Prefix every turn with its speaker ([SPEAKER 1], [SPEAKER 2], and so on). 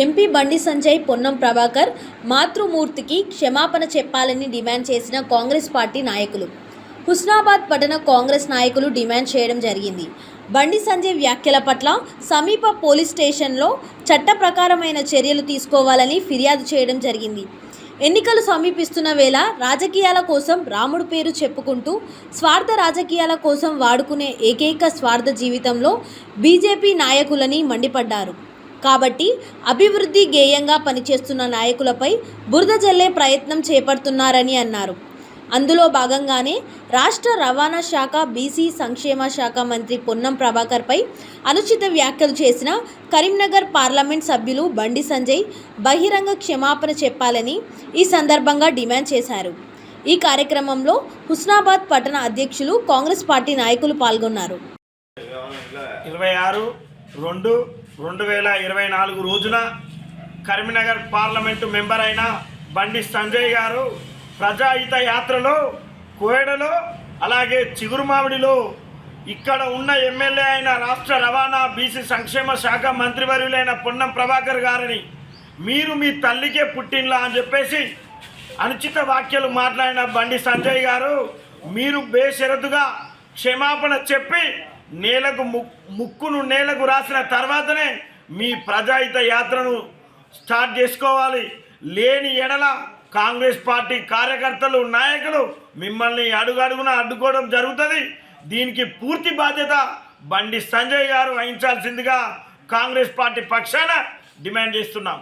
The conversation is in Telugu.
[SPEAKER 1] ఎంపీ బండి సంజయ్ పొన్నం ప్రభాకర్ మాతృమూర్తికి క్షమాపణ చెప్పాలని డిమాండ్ చేసిన కాంగ్రెస్ పార్టీ నాయకులు. హుస్నాబాద్ పట్టణ కాంగ్రెస్ నాయకులు డిమాండ్ చేయడం జరిగింది. బండి సంజయ్ వ్యాఖ్యల పట్ల సమీప పోలీస్ స్టేషన్లో చట్ట ప్రకారమైన చర్యలు తీసుకోవాలని ఫిర్యాదు చేయడం జరిగింది. ఎన్నికలు సమీపిస్తున్న వేళ రాజకీయాల కోసం రాముడు పేరు చెప్పుకుంటూ స్వార్థ రాజకీయాల కోసం వాడుకునే ఏకైక స్వార్థ జీవితంలో బీజేపీ నాయకులని మండిపడ్డారు. కాబట్టి అభివృద్ధి గేయంగా పనిచేస్తున్న నాయకులపై బురద జల్లే ప్రయత్నం చేపడుతున్నారని అన్నారు. అందులో భాగంగానే రాష్ట్ర రవాణా శాఖ బీసీ సంక్షేమ శాఖ మంత్రి పొన్నం ప్రభాకర్పై అనుచిత వ్యాఖ్యలు చేసిన కరీంనగర్ పార్లమెంట్ సభ్యులు బండి సంజయ్ బహిరంగ క్షమాపణ చెప్పాలని ఈ సందర్భంగా డిమాండ్ చేశారు. ఈ కార్యక్రమంలో హుస్నాబాద్ పట్టణ అధ్యక్షులు కాంగ్రెస్ పార్టీ నాయకులు పాల్గొన్నారు.
[SPEAKER 2] ఇరవై ఆరు రెండు రెండు వేల ఇరవై నాలుగు రోజున కరీంనగర్ పార్లమెంటు మెంబర్ అయిన బండి సంజయ్ గారు ప్రజాహిత యాత్రలో కోయడలో అలాగే చిగురుమావిడిలో ఇక్కడ ఉన్న ఎమ్మెల్యే అయిన రాష్ట్ర రవాణా బీసీ సంక్షేమ శాఖ మంత్రివర్యులైన పొన్నం ప్రభాకర్ గారిని మీరు మీ తల్లికే పుట్టినలా అని చెప్పేసి అనుచిత వాక్యాలు మాట్లాడిన బండి సంజయ్ గారు మీరు బేషరతుగా క్షమాపణ చెప్పి నేలకు ముక్కును నేలకు రాసిన తర్వాతనే మీ ప్రజాహిత యాత్రను స్టార్ట్ చేసుకోవాలి. లేని ఎడల కాంగ్రెస్ పార్టీ కార్యకర్తలు నాయకులు మిమ్మల్ని అడుగడుగున అడ్డుకోవడం జరుగుతుంది. దీనికి పూర్తి బాధ్యత బండి సంజయ్ గారు వహించాల్సిందిగా కాంగ్రెస్ పార్టీ పక్షాన డిమాండ్ చేస్తున్నాం.